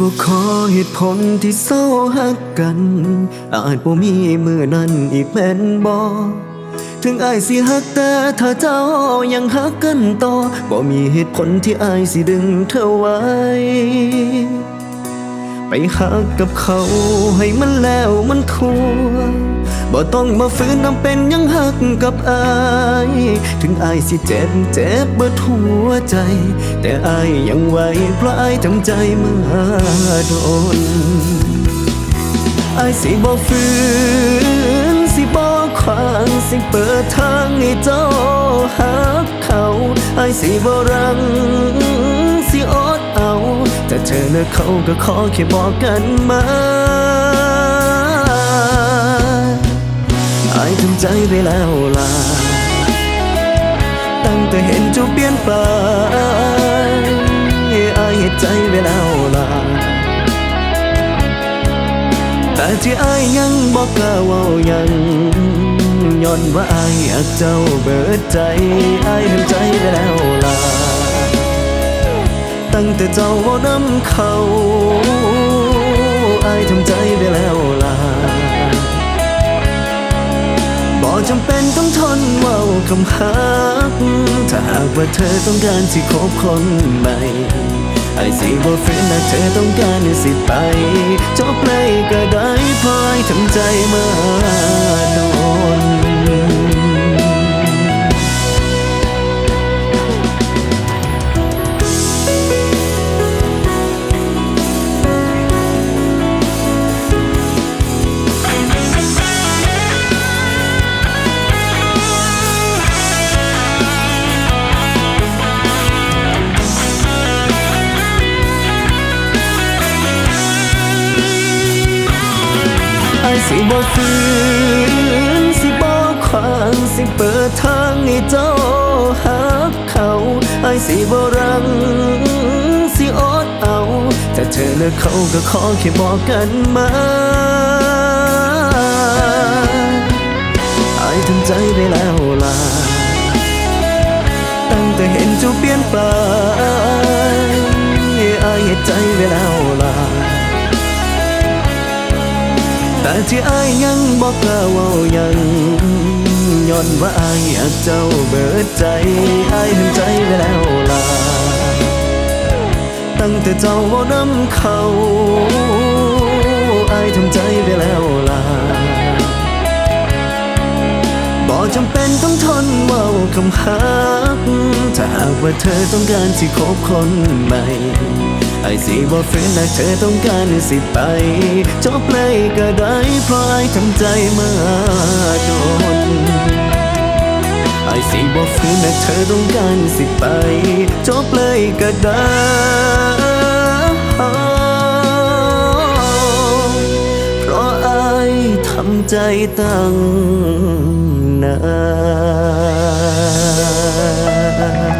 บ่ขอเหตุผลที่เศร้าหักกัน อาจบ่มีมือนั้นอีกแม่นบ่ถึงอายสิหักแต่ถ้าเจ้ายังหักกันต่อบ่มีเหตุผลที่อายสิดึงเธอไว้ ไปหักกับเขาให้มันแล้วมันทั่ว บ่ต้องมาฝืนนำเป็นยังหักกับอาย ถึงอายสิเจ็บเจ็บเบิดหัวใจ แต่อายยังไหวเพราะอายทำใจมาโดนอายสิบ่ฝืนสิบ่ขวางสิเปิดทางให้เจ้าหักเขาอายสิบ่รังสิอดเอาแต่เธอเลิกเขาก็ขอแค่บอกกันมา ใจไปแล้วล่ะตั้งแต่เห็นเจ้าเปลี่ยนไปอายเหตุใจไปแล้วล่ะแต่ที่อายยังบอกกล้าว่ายังย้อนว่าอายอยากเจ้าเบิดใจอายทำใจไปแล้วล่ะตั้งแต่เจ้าบ่นำเขาอายทำใจ คำหัก ถ้าหากว่าเธอต้องการที่คบคนใหม่ไอ้สิบ่ฝืนนะเธอต้องการสิไปจบเลยก็ได้พลอ้ทำใจมาดู ไอสิบ่ฝืนสิบ่ขวางสิเปิดทางให้เจ้าหักเขาไอ้สิบ่รังสิอดเอาแต่เธอเลิกเขาก็ขอแค่บอกกันมาไอ้ทำใจไปแล้วล่ะตั้งแต่เห็นเจ้าเปลี่ยนไปไอ้เหตุใจไปแล้ว แต่ที่อายยังบอกกล้าว่ายังย้อนว่าอายอยากเจ้าเบิดใจอายทำใจไปแล้วล่ะตั้งแต่เจ้าบ่นำเขาอายทำใจไปแล้วล่ะบ่จำเป็นต้องทนเว่าคำหักถ้าหากว่าเธอต้องการที่คบคนใหม่ ไอซีบอกฝืนนะเธอต้องการสิไปจบเลยก็ได้เพราะไอทำใจมาโดนไอซีบอกฝืนนะเธอต้องการสิไปจบเลยก็ได้เพราะไอ้ทำใจตั้งนาน